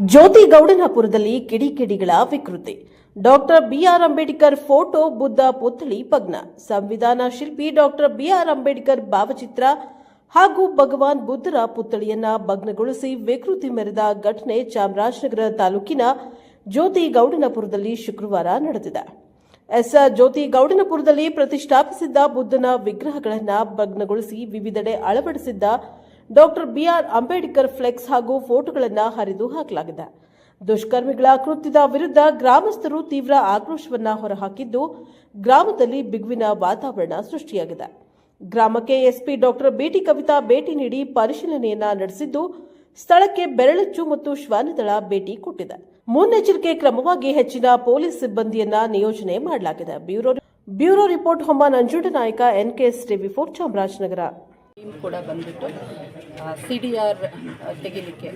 ಜ್ಯೋತಿ ಗೌಡನಪುರದಲ್ಲಿ ಕಿಡಿಕಿಡಿಗಳ ವಿಕೃತಿ. Doctor B R Ambedkar photo, Buddha, ಪುತ್ಥಳಿ ಭಗ್ನ ಸಂವಿಧಾನ ಶಿಲ್ಪಿ ಡಾಕ್ಟರ್ ಬಿಆರ್ ಅಂಬೇಡ್ಕರ್ ಭಾವಚಿತ್ರ ಹಾಗೂ ಭಗವಾನ್ ಬುದ್ಧರ ಪುತ್ಥಳಿಯನ್ನ ಭಗ್ನಗೊಳಿಸಿ ವಿಕೃತಿ ಮೆರೆದ ಘಟನೆ ಚಾಮರಾಜನಗರ ತಾಲೂಕಿನ ಜ್ಯೋತಿ ಗೌಡನಪುರದಲ್ಲಿ ಶುಕ್ರವಾರ ನಡೆದಿದೆ. ಎಸ್ ಜ್ಯೋತಿ ಗೌಡನಪುರದಲ್ಲಿ ಪ್ರತಿಷ್ಠಾಪಿಸಿದ್ದ ಬುದ್ಧನ ವಿಗ್ರಹಗಳನ್ನು ಭಗ್ನಗೊಳಿಸಿ ವಿವಿಧೆಡೆ ಅಳವಡಿಸಿದ್ದ doctor B R Ambedkar flex ಹಾಗೂ ಫೋಟೋಗಳನ್ನು ಹರಿದು ಹಾಕಲಾಗಿದೆ. ದುಷ್ಕರ್ಮಿಗಳ ಕೃತ್ಯದ ವಿರುದ್ಧ ಗ್ರಾಮಸ್ಥರು ತೀವ್ರ ಆಕ್ರೋಶವನ್ನ ಹೊರಹಾಕಿದ್ದು ಗ್ರಾಮದಲ್ಲಿ ಬಿಗುವಿನ ವಾತಾವರಣ ಸೃಷ್ಟಿಯಾಗಿದೆ. ಗ್ರಾಮಕ್ಕೆ ಎಸ್ಪಿ ಡಾಕ್ಟರ್ ಬಿಟಿ ಕವಿತಾ ಭೇಟಿ ನೀಡಿ ಪರಿಶೀಲನೆಯನ್ನ ನಡೆಸಿದ್ದು, ಸ್ಥಳಕ್ಕೆ ಬೆರಳಚ್ಚು ಮತ್ತು ಶ್ವಾನದಳ ಭೇಟಿ ಕೊಟ್ಟಿದೆ. ಮುನ್ನೆಚ್ಚರಿಕೆ ಕ್ರಮವಾಗಿ ಹೆಚ್ಚಿನ ಪೊಲೀಸ್ ಸಿಬ್ಬಂದಿಯನ್ನ ನಿಯೋಜನೆ ಮಾಡಲಾಗಿದೆ. Bureau bureau report ಹೊಮ್ಮ Nanjundanayaka NKS TV four Chamarajanagar. Team ಕೂಡ ಬಂದ್ಬಿಟ್ಟು ಸಿ ಡಿ ಆರ್ ತೆಗಿಲಿಕ್ಕೆ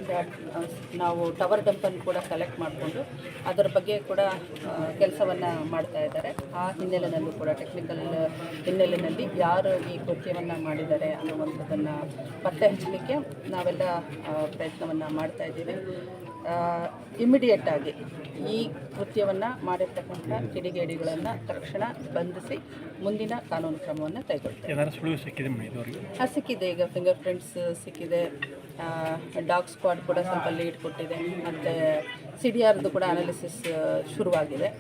ನಾವು ಟವರ್ ಡಂಪನ್ನು ಕೂಡ ಕಲೆಕ್ಟ್ ಮಾಡಿಕೊಂಡು ಅದರ ಬಗ್ಗೆ ಕೂಡ ಕೆಲಸವನ್ನು ಮಾಡ್ತಾ ಇದ್ದಾರೆ. ಆ ಹಿನ್ನೆಲೆಯಲ್ಲೂ ಕೂಡ ಟೆಕ್ನಿಕಲ್ ಹಿನ್ನೆಲೆಯಲ್ಲಿ ಯಾರು ಈ ಕೃತ್ಯವನ್ನು ಮಾಡಿದ್ದಾರೆ ಅನ್ನುವಂಥದ್ದನ್ನು ಪತ್ತೆ ಹಚ್ಚಲಿಕ್ಕೆ ನಾವೆಲ್ಲ ಪ್ರಯತ್ನವನ್ನು ಮಾಡ್ತಾ ಇದ್ದೀವಿ. ಇಮಿಡಿಯೇಟ್ ಆಗಿ ಈ ಕೃತ್ಯವನ್ನು ಮಾಡಿರ್ತಕ್ಕಂಥ ಕಿಡಿಗೇಡಿಗಳನ್ನು ತಕ್ಷಣ ಬಂಧಿಸಿ ಮುಂದಿನ ಕಾನೂನು ಕ್ರಮವನ್ನು ಸುಳಿವು ಸಿಕ್ಕಿದೆ ಈಗ ಫಿಂಗರ್ ಪ್ರಿಂಟ್ಸ್ ಸಿಕ್ಕಿದೆ ಡಾಗ್ ಸ್ಕ್ವಾಡ್ ಕೂಡ ಸ್ವಲ್ಪ ಲೀಡ್ ಕೊಟ್ಟಿದೆ. ಮತ್ತು ಸಿ ಡಿ ಆರ್ದು ಕೂಡ ಅನಾಲಿಸಿಸ್ ಶುರುವಾಗಿದೆ.